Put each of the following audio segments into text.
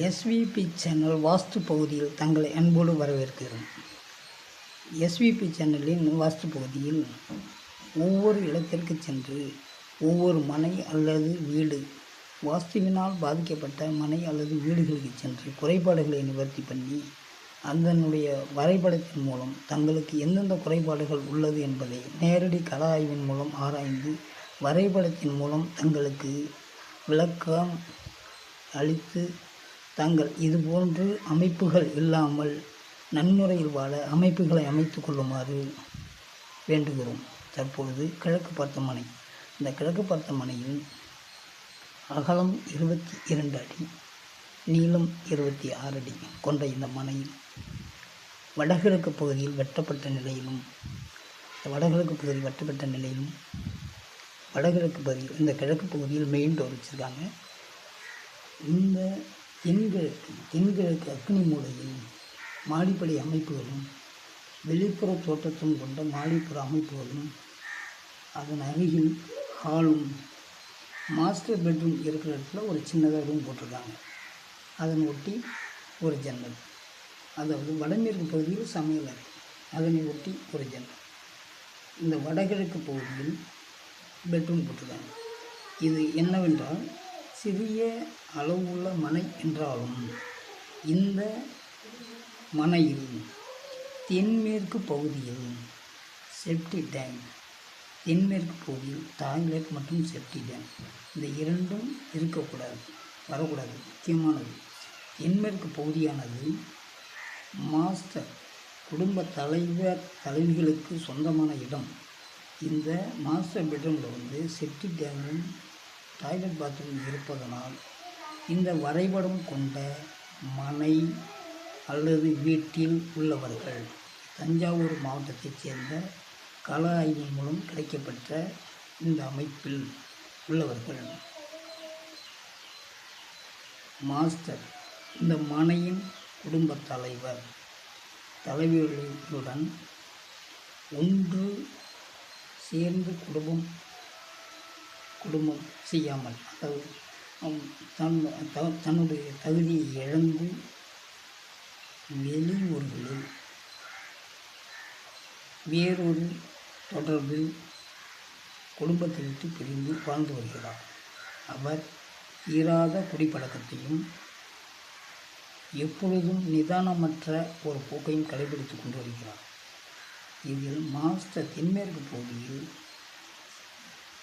SPB channel வாஸ்து பகுதியில் தங்களை அன்போடு வரவேற்கிறோம் எஸ்விபி சேனலின் வாஸ்து பகுதியில் ஒவ்வொரு இடத்திற்கு சென்று ஒவ்வொரு மனை அல்லது வீடு வாஸ்துவினால் பாதிக்கப்பட்ட மனை அல்லது வீடுகளுக்கு சென்று குறைபாடுகளை நிவர்த்தி பண்ணி அதனுடைய வரைபடத்தின் மூலம் தங்களுக்கு எந்தெந்த குறைபாடுகள் உள்ளது என்பதை நேரடி கள ஆய்வின் மூலம் ஆராய்ந்து வரைபடத்தின் மூலம் தங்களுக்கு விளக்கம் அளித்து தாங்கள் இதுபோன்று அமைப்புகள் இல்லாமல் நன்முறையில் வாழ அமைப்புகளை அமைத்து கொள்ளுமாறு வேண்டுகிறோம். தற்பொழுது கிழக்கு பார்த்த மனை இந்த கிழக்கு பார்த்தமனையில் அகலம் இருபத்தி இரண்டு அடி நீளம் இருபத்தி ஆறு அடி கொண்ட இந்த மனையில் வடகிழக்கு பகுதியில் வெட்டப்பட்ட நிலையிலும் இந்த வடகிழக்கு பகுதியில் வெட்டப்பட்ட நிலையிலும் வடகிழக்கு பகுதியில் இந்த கிழக்கு பகுதியில் மெயின் டோர் வச்சுருக்காங்க. இந்த தென்கிழக்கு தென்கிழக்கு அக்னி மூலையில் மாடிப்படை அமைப்புகளும் வெளிப்புற தோட்டத்தும் கொண்ட மாடிப்புற அமைப்புகளும் அதன் அருகில் ஹாலும் மாஸ்டர் பெட்ரூம் இருக்கிற இடத்துல ஒரு சின்னதாக ரூம் போட்டிருக்காங்க. அதன் ஒட்டி ஒரு ஜன்னல். அதாவது வடமேற்கு பகுதியில் சமையல் அறை. அதனை ஒட்டி ஒரு ஜன்னல். இந்த வடகிழக்கு பகுதியில் பெட்ரூம் போட்டிருக்காங்க. இது என்னவென்றால் சிறிய அளவுள்ள மனை என்றாலும் இந்த மனையில் தென்மேற்கு பகுதியில் செப்டி டேங்க் தென்மேற்கு பகுதியில் டாய்லெட் மற்றும் செப்டி டேங்க் இந்த இரண்டும் இருக்கக்கூடாது வரக்கூடாது முக்கியமானது. தென்மேற்கு பகுதியானது மாஸ்டர் குடும்ப தலைவர் தலைவிகளுக்கு சொந்தமான இடம். இந்த மாஸ்டர் பெட்ரூமில் வந்து செப்டி டேங்கும் டாய்லெட் பாத்ரூம் இருப்பதனால் இந்த வரைபடம் கொண்ட மனை அல்லது வீட்டில் உள்ளவர்கள் தஞ்சாவூர் மாவட்டத்தைச் சேர்ந்த கள ஆய்வின் மூலம் கிடைக்கப்பெற்ற இந்த அமைப்பில் உள்ளவர்கள். மாஸ்டர் இந்த மனையின் குடும்பத் தலைவர் தலைவர்களுடன் ஒன்று சேர்ந்து குடும்பம் குடும்பம் செய்யாமல் அதாவது தன் த- தன்னுடைய தகுதியை இழந்து வெளியூர்களில் வேறொரு தொடர்பில் குடும்பத்தை விட்டு பிரிந்து வாழ்ந்து வருகிறார். அவர் இராத குடிப்பழக்கத்தையும் எப்பொழுதும் நிதானமற்ற ஒரு போக்கையும் கடைபிடித்து கொண்டு வருகிறார். இதில் மாஸ்டர் தென்மேற்கு பகுதியில்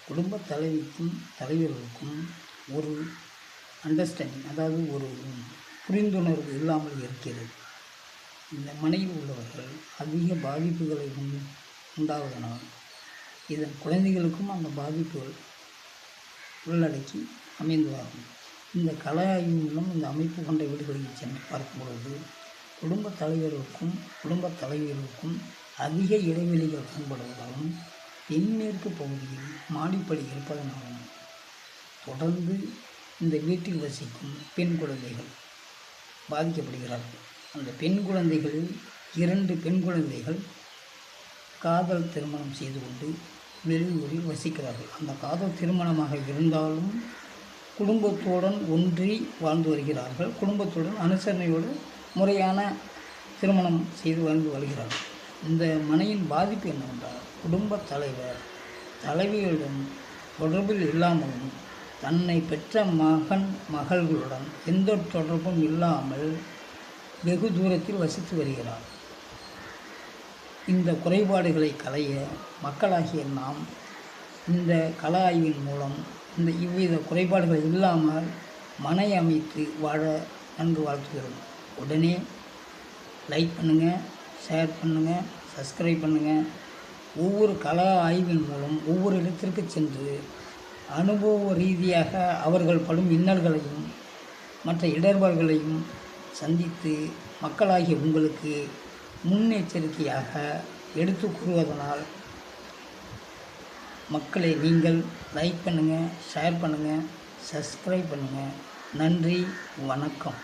குடும்ப தலைவிக்கும் தலைவர்களுக்கும் ஒரு அண்டர்ஸ்டாண்டிங் அதாவது ஒரு புரிந்துணர்வு இல்லாமல் இருக்கிறது. இந்த மனையில் உள்ளவர்கள் அதிக பாதிப்புகளை உண் உண்டாவதனால் இதன் குழந்தைகளுக்கும் அந்த பாதிப்புகள் உள்ளடக்கி அமைந்ததாகும் இந்த கலை ஆய்வு மூலம் இந்த அமைப்பு கொண்ட வீடுகளில் சென்று பார்க்கும் பொழுது குடும்ப தலைவர்களுக்கும் குடும்ப தலைவர்களுக்கும் அதிக இடைவெளிகள் காணப்படுவதாலும் தென்மேற்கு பகுதியில் மாடிப்படி இருப்பதனாலும் தொடர்ந்து இந்த வீட்டில் வசிக்கும் பெண் குழந்தைகள் பாதிக்கப்படுகிறார்கள் அந்த பெண் குழந்தைகளில் இரண்டு பெண் குழந்தைகள் காதல் திருமணம் செய்து கொண்டு வெளியூரில் வசிக்கிறார்கள். அந்த காதல் திருமணமாக இருந்தாலும் குடும்பத்துடன் ஒன்றி வாழ்ந்து வருகிறார்கள். குடும்பத்துடன் அனுசரணையோடு முறையான திருமணம் செய்து வாழ்ந்து வருகிறார்கள். இந்த மனையின் பாதிப்பு என்னவென்றால் குடும்பத் தலைவர் தலைவியுடன் தொடர்பில் இல்லாமலும் தன்னை பெற்ற மகன் மகள்களுடன் எந்த தொடர்பும் இல்லாமல் வெகு தூரத்தில் வசித்து வருகிறார். இந்த குறைபாடுகளை களைய மக்களாகிய நாம் இந்த கள ஆய்வின் மூலம் இந்த இவ்வித குறைபாடுகள் இல்லாமல் மனை அமைத்து வாழ நன்கு வாழ்த்துகிறோம். உடனே லைக் பண்ணுங்கள் ஷேர் பண்ணுங்கள் சப்ஸ்கிரைப் பண்ணுங்கள் ஒவ்வொரு கள ஆய்வின் மூலம் ஒவ்வொரு இடத்திற்கு சென்று அனுபவ ரீதியாக அவர்கள் படும் இன்னல்களையும் மற்ற இடர்பாடுகளையும் சந்தித்து மக்களாகிய உங்களுக்கு முன்னெச்சரிக்கையாக எடுத்து கூறுவதனால் மக்களை நீங்கள் லைக் பண்ணுங்கள் ஷேர் பண்ணுங்கள் சப்ஸ்கிரைப் பண்ணுங்கள் நன்றி வணக்கம்.